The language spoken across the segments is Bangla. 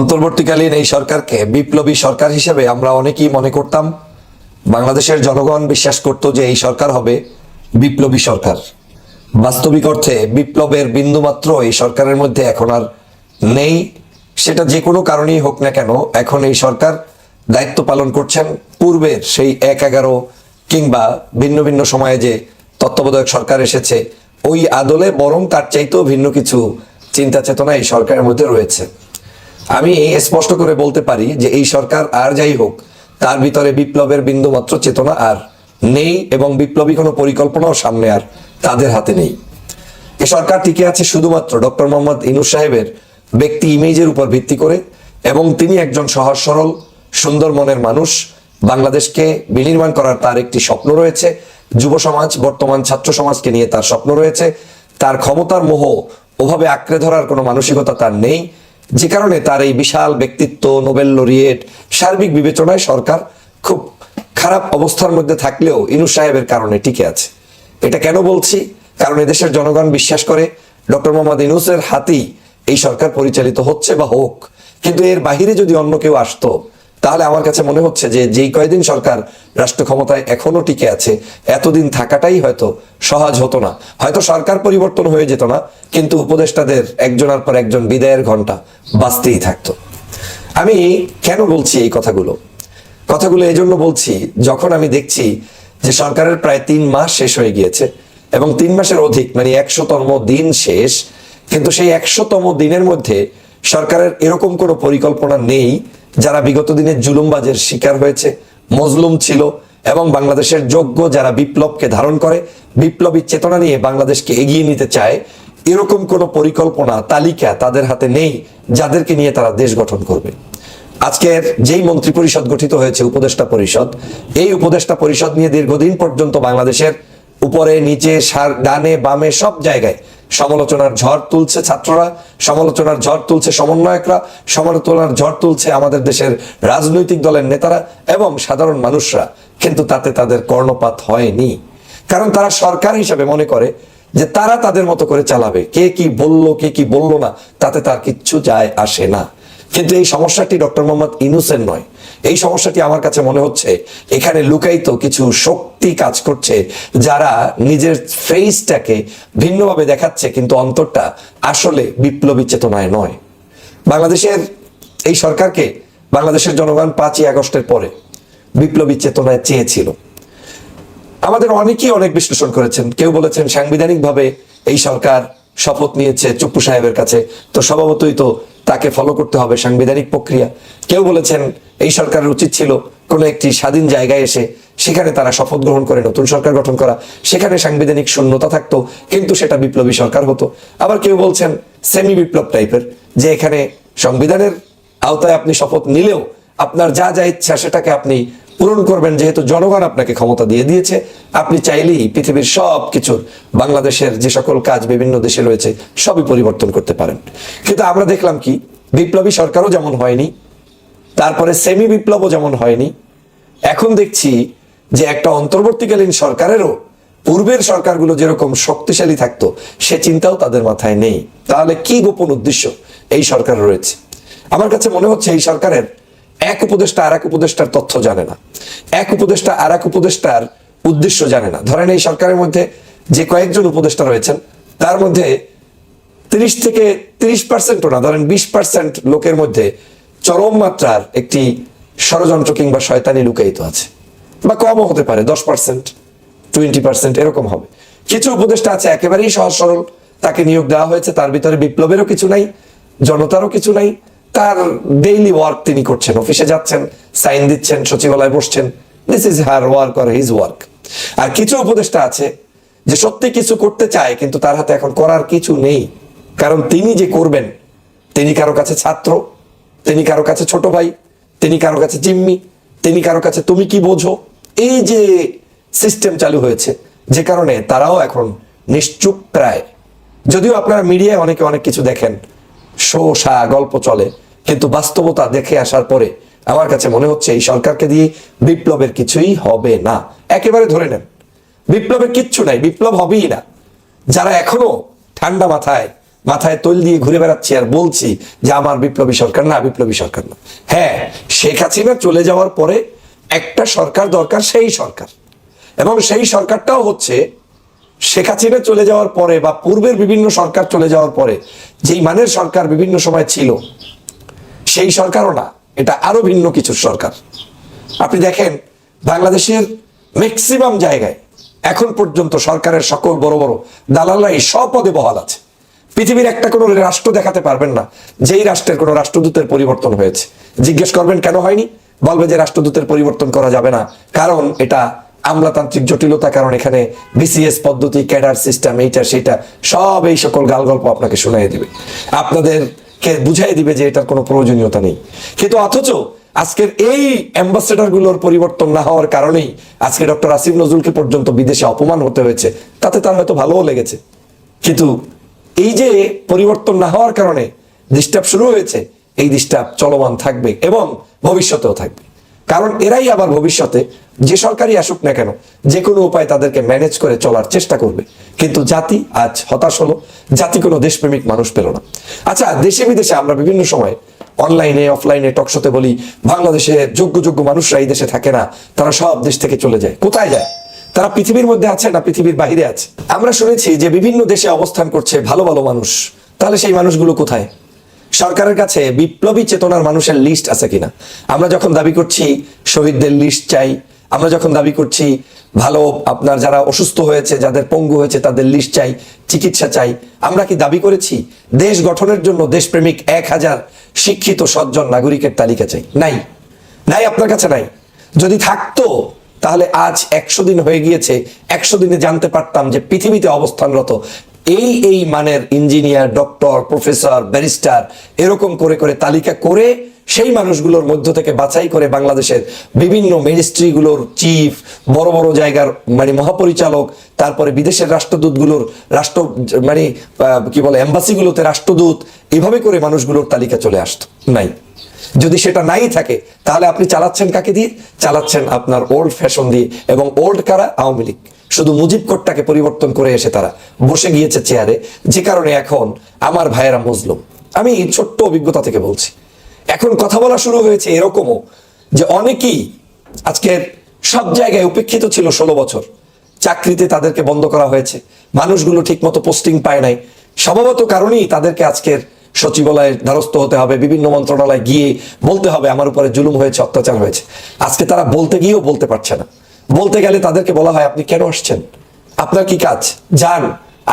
অন্তর্বর্তীকালীন এই সরকারকে বিপ্লবী সরকার হিসেবে আমরা অনেকেই মনে করতাম, বাংলাদেশের জনগণ বিশ্বাস করত যে এই সরকার হবে বিপ্লবী সরকার। বাস্তবিক অর্থে বিপ্লবের বিন্দুমাত্র এই সরকারের মধ্যে এখন আর নেই। সেটা যে কোনো কারণেই হোক না কেন, এখন এই সরকার দায়িত্ব পালন করছেন পূর্বের সেই এক এগারো কিংবা ভিন্ন ভিন্ন সময়ে যে তত্ত্বাবধায়ক সরকার এসেছে, ওই আদলে বরং তার চাইতেও ভিন্ন কিছু চিন্তা চেতনা এই সরকারের মধ্যে রয়েছে। আমি স্পষ্ট করে বলতে পারি যে এই সরকার আর যাই হোক, তার ভিতরে বিপ্লবের বিন্দুমাত্র চেতনা আর নেই এবং বিপ্লবী কোনো পরিকল্পনাও সামনে আর তাদের হাতে নেই। এ সরকার টিকে আছে শুধুমাত্র ডক্টর মোহাম্মদ ইনুস সাহেবের ব্যক্তি ইমেজের উপর ভিত্তি করে এবং তিনি একজন সহজ সরল, সুন্দর মনের মানুষ। বাংলাদেশকে বিনির্মাণ করার তার একটি স্বপ্ন রয়েছে। যুব সমাজ, বর্তমান ছাত্র সমাজকে নিয়ে তার স্বপ্ন রয়েছে। তার ক্ষমতার মোহ, ওভাবে আঁকড়ে ধরার কোনো মানসিকতা তার নেই। যে কারণে তার এই বিশাল ব্যক্তিত্ব, নোবেল লরিয়েট, সার্বিক বিবেচনায় সরকার খুব খারাপ অবস্থার মধ্যে থাকলেও ইনু সাহেবের কারণে টিকে আছে। এটা কেন বলছি? কারণ এদেশের জনগণ বিশ্বাস করে ডক্টর মোহাম্মদ ইনুসের হাতেই এই সরকার পরিচালিত হচ্ছে বা হোক। কিন্তু এর বাহিরে যদি অন্য কেউ আসতো তাহলে আমার কাছে মনে হচ্ছে যে যেই কয়দিন সরকার রাষ্ট্র ক্ষমতায় এখনও টিকে আছে, এতদিন থাকাটাই হয়তো সহজ হতো না। হয়তো সরকার পরিবর্তন হয়ে যেত না, কিন্তু উপদেষ্টাদের একজনের পর একজন বিদায়ের ঘণ্টা বাঁচতেই থাকতো। আমি কেন বলছি এই কথাগুলো? কথাগুলো এই জন্য বলছি, যখন আমি দেখছি যে সরকারের প্রায় তিন মাস শেষ হয়ে গিয়েছে, এবং তিন মাসের অধিক মানে একশোতম দিন শেষ, কিন্তু সেই একশোতম দিনের মধ্যে সরকারের এরকম কোনো পরিকল্পনা নেই যারা বিগত দিনের জুলুমবাজের শিকার হয়েছে, মজলুম ছিল এবং বাংলাদেশের যোগ্য যারা বিপ্লবকে ধারণ করে, বিপ্লবী চেতনা নিয়ে বাংলাদেশকে এগিয়ে নিতে চায়, এরকম কোনো পরিকল্পনা, তালিকা তাদের হাতে নেই যাদেরকে নিয়ে তারা দেশ গঠন করবে। আজকের যেই মন্ত্রী পরিষদ গঠিত হয়েছে, উপদেষ্টা পরিষদ, এই উপদেষ্টা পরিষদ নিয়ে দীর্ঘদিন পর্যন্ত বাংলাদেশের উপরে, নিচে, সার ডানে, বামে, সব জায়গায় সমালোচনার ঝড় তুলছে ছাত্ররা, সমালোচনার ঝড় তুলছে সমন্বয়করা, সমালোচনার ঝড় তুলছে আমাদের দেশের রাজনৈতিক দলের নেতারা এবং সাধারণ মানুষরা। কিন্তু তাতে তাদের কর্ণপাত হয়নি। কারণ তারা সরকার হিসাবে মনে করে যে তারা তাদের মতো করে চালাবে। কে কি বলল, কে কি বলল না, তাতে তার কিচ্ছু যায় আসে না। কিন্তু এই সমস্যাটি ডক্টর মোহাম্মদ ইনুসের নয়। এই সমস্যাটি আমার কাছে মনে হচ্ছে এখানে লুকায়িত কিছু শক্তি কাজ করছে যারা নিজের ফেসটাকে ভিন্নভাবে দেখাচ্ছে, কিন্তু অন্তরটা আসলে বিপ্লবী চেতনায় নয়। বাংলাদেশের এই সরকারকে বাংলাদেশের জনগণ পাঁচই আগস্টের পরে বিপ্লবী চেতনায় চেয়েছিল। আমাদের অনেকেই অনেক বিশ্লেষণ করেছেন। কেউ বলেছেন সাংবিধানিকভাবে এই সরকার শপথ নিয়েছে চুপ্পু সাহেবের কাছে। তো স্বভাবতই তো তাকে ফলো করতে হবে, সাংবিধানিক প্রক্রিয়া। কেউ বলেছেন, এই সরকারের উচিত ছিল কোনো একটি স্বাধীন জায়গায় এসে সেখানে তারা শপথ গ্রহণ করে, নতুন সরকার গঠন করা। সেখানে সাংবিধানিক শূন্যতা থাকতো, কিন্তু সেটা বিপ্লবী সরকার হতো। আবার কেউ বলছেন সেমি বিপ্লব টাইপের যে এখানে সংবিধানের আওতায় আপনি শপথ নিলেও আপনার যা যা ইচ্ছা সেটাকে আপনি পূরণ করবেন, যেহেতু জনগণ আপনাকে ক্ষমতা দিয়ে দিয়েছে। আপনি চাইলেই পৃথিবীর সব কিছুর, বাংলাদেশের যে সকল কাজ বিভিন্ন দেশে রয়েছে, সবই পরিবর্তন করতে পারেন। কিন্তু আমরা দেখলাম কি, বিপ্লবী সরকারও যেমন হয়নি, তারপরে সেমি বিপ্লবও যেমন হয়নি, এখন দেখছি যে একটা অন্তর্বর্তীকালীন সরকারেরও পূর্বের সরকারগুলো যেরকম শক্তিশালী থাকতো, সে চিন্তাও তাদের মাথায় নেই। তাহলে কি গোপন উদ্দেশ্য এই সরকার রয়েছে? আমার কাছে মনে হচ্ছে এই সরকারের এক উপদেষ্টা আর এক উপদেষ্টার তথ্য জানে না। এক উপদেষ্টা আর এক উপদেষ্টার উদ্দেশ্য জানে না। ধরেন এই সরকারের মধ্যে যে কয়েকজন উপদেষ্টা রয়েছেন, তার মধ্যে তিরিশ থেকে তিরিশ পার্সেন্টও না, ধরেন বিশ পার্সেন্ট লোকের মধ্যে চরম মাত্রার একটি ষড়যন্ত্র কিংবা শয়তানি লুকায়িত আছে। বা কমও হতে পারে, দশ পার্সেন্ট, টোয়েন্টি পার্সেন্ট এরকম হবে। কিছু উপদেষ্টা আছে, একেবারেই সহজ সরল, তাকে নিয়োগ দেওয়া হয়েছে, তার ভিতরে বিপ্লবেরও কিছু নাই, জনতারও কিছু নাই তার ডেইলি ওয়ার্ক তিনি করছেন। অফিসে যাচ্ছেন সাইন দিচ্ছেন, সচিবালয় বসছেন। দিস ইজ হার ওয়ার্ক আর হিজ ওয়ার্ক আর কিছু উপদেষ্টা আছে যে সত্যি কিছু করতে চায়, কিন্তু তার হাতে এখন করার কিছু নেই। কারণ তিনি যে করবেন, তিনি কারও কাছে ছাত্র, তিনি কারও কাছে ছোট ভাই, তিনি কারও কাছে জিম্মি, তিনি কারও কাছে তুমি কি বোঝো? এই যে সিস্টেম চালু হয়েছে, যে কারণে তারাও এখন নিশ্চুপ প্রায়। যদিও আপনারা মিডিয়ায় অনেকে অনেক কিছু দেখেন, শো, সা, গল্প চলে কিন্তু বাস্তবতা দেখে আসার পরে আমার কাছে মনে হচ্ছে এই সরকারকে দিয়ে বিপ্লবের কিছুই হবে না। একেবারে ধরে নেন বিপ্লবের কিচ্ছু নাই, বিপ্লব হবেই না। যারা এখনও ঠান্ডা মাথায় মাথায় তৈল দিয়ে ঘুরে বেড়াচ্ছি আর বলছি যে আমার বিপ্লবী সরকার না, বিপ্লবী সরকার না। হ্যাঁ শেখ হাসিনা চলে যাওয়ার পরে একটা সরকার দরকার, সেই সরকার। এবং সেই সরকারটাও হচ্ছে শেখ হাসিনা চলে যাওয়ার পরে বা পূর্বের বিভিন্ন সরকার চলে যাওয়ার পরে, যেই মানের সরকার বিভিন্ন সময় ছিল সেই সরকারও না, এটা আরও ভিন্ন কিছুর সরকার। আপনি দেখেন, বাংলাদেশের ম্যাক্সিমাম জায়গায় এখন পর্যন্ত সরকারের সকল বড় বড় দালালরাই স্বপদে বহাল আছে। পৃথিবীর একটা কোনো রাষ্ট্র দেখাতে পারবেন না, যেই রাষ্ট্রের কোনো রাষ্ট্রদূতের পরিবর্তন হয়েছে। জিজ্ঞেস করবেন, কেন হয়নি? বলবে যে রাষ্ট্রদূতের পরিবর্তন করা যাবে না, কারণ এটা আমলাতান্ত্রিক জটিলতা, কারণ এখানে বিসিএস পদ্ধতি, ক্যাডার সিস্টেম, এইটা সেটা সব এই সকল গাল গল্প আপনাকে শুনাই দিবে। আপনাদেরকে বুঝাই দিবে যে এটার কোনো প্রয়োজনীয়তা নেই। কিন্তু অথচ আজকের এই অ্যাম্বাসেডারগুলোর পরিবর্তন না হওয়ার কারণেই আজকে ডক্টর আসিফ নজরুলকে পর্যন্ত বিদেশে অপমান হতে হয়েছে। তাতে তার হয়তো ভালোও লেগেছে। কিন্তু এই যে পরিবর্তন না হওয়ার কারণে ডিস্টার্ব শুরু হয়েছে, এই ডিস্টার্ব চলমান থাকবে এবং ভবিষ্যতেও থাকবে। কারণ এরাই আবার ভবিষ্যতে যে সরকারই আসুক না কেন, যে কোনো উপায় তাদেরকে ম্যানেজ করে চলার চেষ্টা করবে। কিন্তু জাতি আজ হতাশ হলো, জাতি কোনো দেশপ্রেমিক মানুষ পেল না। আচ্ছা দেশে বিদেশে আমরা বিভিন্ন সময় অনলাইনে অফলাইনে টকশোতে বলি, বাংলাদেশে যোগ্য যোগ্য মানুষরা এই দেশে থাকে না, তারা সব দেশ থেকে চলে যায়। কোথায় যায়? তারা পৃথিবীর মধ্যে আছে না পৃথিবীর বাহিরে আছে? আমরা শুনেছি যে বিভিন্ন দেশে অবস্থান করছে ভালো ভালো মানুষ। তাহলে সেই মানুষগুলো কোথায়? সরকারের কাছে বিপ্লবী চেতনার মানুষের লিস্ট আছে কিনা? আমরা যখন দাবি করছি, শহীদদের লিস্ট চাই আমরা যখন দাবি করছি, ভালো আপনার যারা অসুস্থ হয়েছে, যাদের পঙ্গু হয়েছে, তাদের লিস্ট চাই, চিকিৎসা চাই, আমরা কি দাবি করেছি? দেশ গঠনের জন্য দেশপ্রেমিক এক হাজার শিক্ষিত, সজ্জন নাগরিকের তালিকা চাই। নাই। নাই আপনার কাছে নাই। যদি থাকতো, তাহলে আজ একশো দিন হয়ে গিয়েছে, একশো দিনে জানতে পারতাম যে পৃথিবীতে অবস্থানরত এই এই মানের ইঞ্জিনিয়ার ডক্টর প্রফেসর ব্যারিস্টার এরকম করে করে তালিকা করে সেই মানুষগুলোর মধ্য থেকে বাছাই করে বাংলাদেশের বিভিন্ন মিনিস্ট্রিগুলোর চিফ, বড় বড় জায়গার মানে মহাপরিচালক, তারপরে বিদেশের রাষ্ট্রদূতগুলোর রাষ্ট্র মানে কি বলে, এম্বাসিগুলোতে রাষ্ট্রদূত, এভাবে করে মানুষগুলোর তালিকা চলে আসতো। নাই। যদি সেটা নাই থাকে, তাহলে আপনি চালাচ্ছেন কাকে দিয়ে? চালাচ্ছেন আপনার ওল্ড ফ্যাশন দিয়ে। এবং ওল্ড কারা? আওয়ামী লীগ। শুধু মুজিব কোটটাকে পরিবর্তন করে এসে তারা বসে গিয়েছে চেয়ারে যে কারণে এখন আমার ভাইয়েরা মজলুম। আমি ছোট্ট অভিজ্ঞতা থেকে বলছি। এখন কথা বলা শুরু হয়েছে এরকমও যে অনেকেই আজকের সব জায়গায় উপেক্ষিত ছিল ষোলো বছর। চাকরিতে তাদেরকে বন্ধ করা হয়েছে। মানুষগুলো ঠিকমতো পোস্টিং পায় নাই। স্বভাবত কারণেই তাদেরকে আজকের সচিবালয়ের দ্বারস্থ হতে হবে, বিভিন্ন মন্ত্রণালয়ে গিয়ে বলতে হবে, আমার উপরে জুলুম হয়েছে, অত্যাচার হয়েছে। আজকে তারা বলতে গিয়েও বলতে পারছে না। বলতে গেলে তাদেরকে বলা হয়, আপনি কেন আসছেন? আপনার কি কাজ? যান।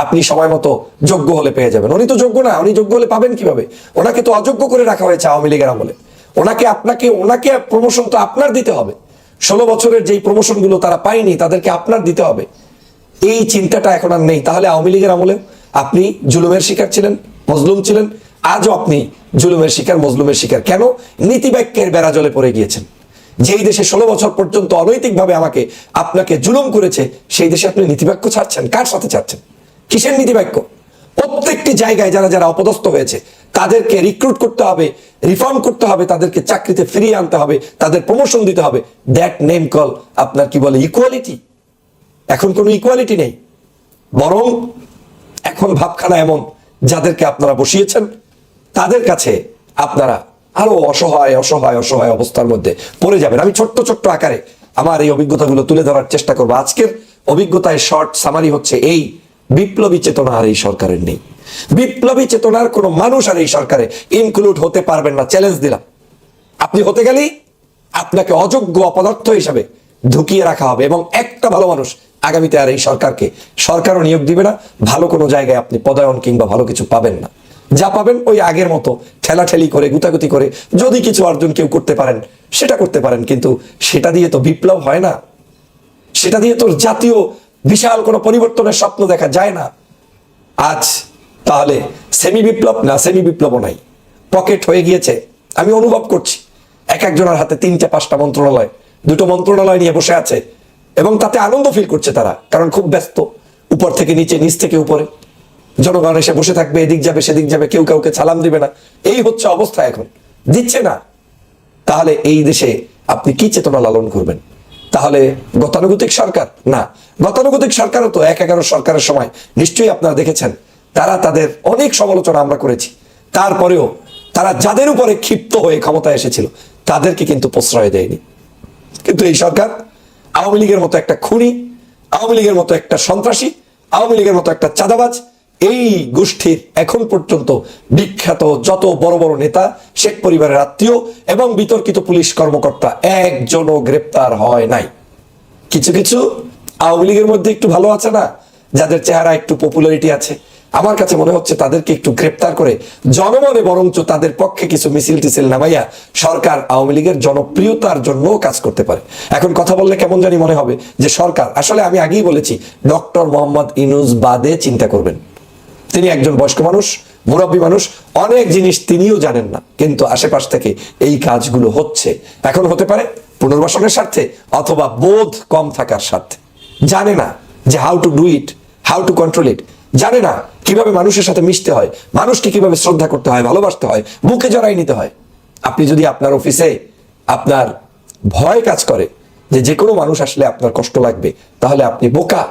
আপনি সময় মতো যোগ্য হলে পেয়ে যাবেন। উনি তো যোগ্য না, উনি যোগ্য হলে পাবেন কীভাবে? ওনাকে তো অযোগ্য করে রাখা হয়েছে আওয়ামী লীগের আমলে। ওনাকে আপনাকে, ওনাকে প্রমোশন তো আপনার দিতে হবে। ষোলো বছরের যেই প্রমোশনগুলো তারা পায়নি, তাদেরকে আপনার দিতে হবে। এই চিন্তাটা এখন আর নেই। তাহলে আওয়ামী লীগের আমলেও আপনি জুলুমের শিকার ছিলেন, মজলুম ছিলেন। আজও আপনি জুলুমের শিকার, মজলুমের শিকার। কেন? নীতিবাক্যের বেড়া জলে পড়ে গিয়েছেন। যেই দেশে ষোলো বছর পর্যন্ত অনৈতিকভাবে আমাকে, আপনাকে জুলুম করেছে, সেই দেশে আপনি নীতিবাক্য ছাড়ছেন। কার সাথে ছাড়ছেন? কিসের নীতিবাক্য? প্রত্যেকটি জায়গায় যারা যারা অপদস্থ হয়েছে, তাদেরকে রিক্রুট করতে হবে রিফর্ম করতে হবে, তাদেরকে চাকরিতে ফিরিয়ে আনতে হবে, তাদের প্রমোশন দিতে হবে। দ্যাট নেম কল আপনার কি বলে ইকুয়ালিটি এখন কোনো ইকুয়ালিটি নেই। বরং এখন ভাবখানা এমন, যাদেরকে আপনারা বসিয়েছেন, তাদের কাছে আপনারা আরও অসহায় অসহায় অসহায় অবস্থার মধ্যে পড়ে যাবেন। আমি ছোট্ট ছোট্ট আকারে আমার এই অভিজ্ঞতাগুলো তুলে ধরার চেষ্টা করব। আজকের অভিজ্ঞতায় শর্ট সামারি হচ্ছে এই বিপ্লবী চেতনা আর এই সরকারের নেই। বিপ্লবী চেতনার কোনো মানুষ আর এই সরকারে ইনক্লুড হতে পারবেন না। চ্যালেঞ্জ দিলাম। আপনি হতে গেলেই আপনাকে অযোগ্য অপদার্থ হিসাবে ঢুকিয়ে রাখা হবে এবং একটা ভালো মানুষ আগামীতে আর এই সরকারকে, সরকারও নিয়োগ দিবে না। ভালো কোনো জায়গায় আপনি পদায়ন কিংবা ভালো কিছু পাবেন না। যা পাবেন ওই আগের মতো ঠেলাঠেলি করে, গুতাগুতি করে, যদি কিছু অর্জন কেউ করতে পারেন, সেটা করতে পারেন। কিন্তু সেটা দিয়ে তো বিপ্লব হয় না। সেটা দিয়ে তোর জাতীয় বিশাল কোনো পরিবর্তনের স্বপ্ন দেখা যায় না। আজ তাহলে সেমি বিপ্লব না সেমি বিপ্লব নাই। পকেট হয়ে গিয়েছে। আমি অনুভব করছি, এক একজনের হাতে তিনটে পাঁচটা মন্ত্রণালয়, দুটো মন্ত্রণালয় নিয়ে বসে আছে, এবং তাতে আনন্দ ফিল করছে তারা, কারণ খুব ব্যস্ত, উপর থেকে নিচে, নিচ থেকে উপরে। জনগণ এসে বসে থাকবে, এদিক যাবে, সেদিক যাবে, কেউ কাউকে সালাম দিবে না। এই হচ্ছে অবস্থা এখন। দিচ্ছে না। তাহলে এই দেশে আপনি কি চেতনা লালন করবেন? তাহলে গতানুগতিক সরকার? না। গতানুগতিক সরকারও তো এক এগারো সরকারের সময়। নিশ্চয়ই আপনারা দেখেছেন, তারা তাদের অনেক সমালোচনা আমরা করেছি। তারপরেও তারা যাদের উপরে ক্ষিপ্ত হয়ে ক্ষমতায় এসেছিল, তাদেরকে কিন্তু প্রশ্রয় দেয়নি। কিন্তু এই সরকার আওয়ামী লীগের মতো একটা খুনি, আওয়ামী লীগের মতো একটা সন্ত্রাসী, আওয়ামী লীগের মতো একটা চাঁদাবাজ এই গোষ্ঠীর এখন পর্যন্ত বিখ্যাত যত বড় বড় নেতা, শেখ পরিবারের আত্মীয় এবং বিতর্কিত পুলিশ কর্মকর্তা একজনও গ্রেপ্তার হয় নাই। কিছু কিছু আওয়ামী লীগের মধ্যে একটু ভালো আছে না? যাদের চেহারা একটু পপুলারিটি আছে। আমার কাছে মনে হচ্ছে তাদেরকে একটু গ্রেপ্তার করে জনমনে বরঞ্চ তাদের পক্ষে কিছু মিছিল টিছিল নামাইয়া সরকার আওয়ামী লীগের জনপ্রিয়তার জন্য কাজ করতে পারে। এখন কথা বললে কেমন জানি মনে হবে যে সরকার, আসলে আমি আগেই বলেছি, ডক্টর মোহাম্মদ ইনুজ বাদে চিন্তা করবেন। তিনি একজন বয়স্ক মানুষ, মুরব্বী মানুষ, অনেক জিনিস তিনিও জানেন না। কিন্তু আশেপাশ থেকে এই কাজগুলো হচ্ছে। এখন হতে পারে পুনর্বাসনের স্বার্থে অথবা বোধ কম থাকার স্বার্থে। জানে না যে how to do it how to control it জানে না কীভাবে মানুষের সাথে মিশতে হয়, মানুষকে কীভাবে শ্রদ্ধা করতে হয়, ভালোবাসতে হয়, বুকে জড়াই নিতে হয়। আপনি যদি আপনার অফিসে আপনার ভয় কাজ করে যে যে কোনো মানুষ আসলে আপনার কষ্ট লাগবে, তাহলে আপনি বোকা।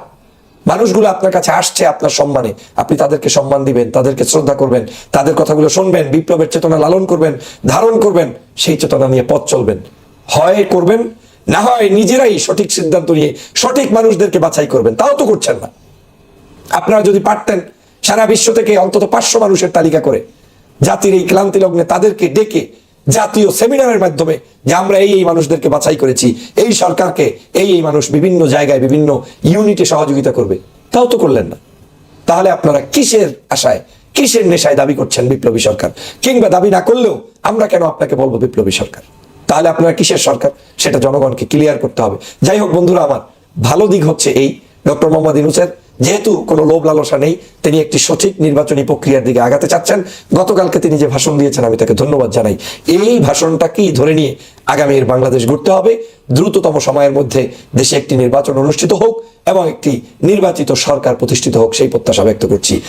মানুষগুলো আপনার কাছে আসছে আপনার সম্মানে। আপনি তাদেরকে সম্মান দিবেন, তাদেরকে শ্রদ্ধা করবেন, তাদের কথাগুলো শুনবেন, বিপ্লবের চেতনা লালন করবেন, ধারণ করবেন, সেই চেতনা নিয়ে পথ চলবেন। হয় করবেন, না হয় নিজেরাই সঠিক সিদ্ধান্ত নিয়ে সঠিক মানুষদেরকে বাছাই করবেন। তাও তো করছেন না। আপনারা যদি পারতেন, সারা বিশ্ব থেকে অন্তত পাঁচশো মানুষের তালিকা করে, জাতির এই ক্লান্তি লগ্নে তাদেরকে ডেকে জাতীয় সেমিনারের মাধ্যমে যে আমরা এই এই মানুষদেরকে বাছাই করেছি, এই সরকারকে এই এই মানুষ বিভিন্ন জায়গায় বিভিন্ন ইউনিটে সহযোগিতা করবে। তাও তো করলেন না। তাহলে আপনারা কিসের আশায়, কিসের নেশায় দাবি করছেন বিপ্লবী সরকার? কিংবা দাবি না করলেও আমরা কেন আপনাকে বলব বিপ্লবী সরকার? তাহলে আপনারা কিসের সরকার? সেটা জনগণকে ক্লিয়ার করতে হবে। যাই হোক বন্ধুরা আমার, ভালো দিক হচ্ছে এই। ডক্টর মোহাম্মদ ইনুসের যেহেতু কোনো লোভ লালসা নেই, তিনি একটি সঠিক নির্বাচনী প্রক্রিয়ার দিকে আগাতে চাচ্ছেন। গতকালকে তিনি যে ভাষণ দিয়েছেন, আমি তাকে ধন্যবাদ জানাই। এই ভাষণটাকেই ধরে নিয়ে আগামীর বাংলাদেশ ঘুরতে হবে? দ্রুততম সময়ের মধ্যে দেশে একটি নির্বাচন অনুষ্ঠিত হোক এবং একটি নির্বাচিত সরকার প্রতিষ্ঠিত হোক, সেই প্রত্যাশা ব্যক্ত করছি।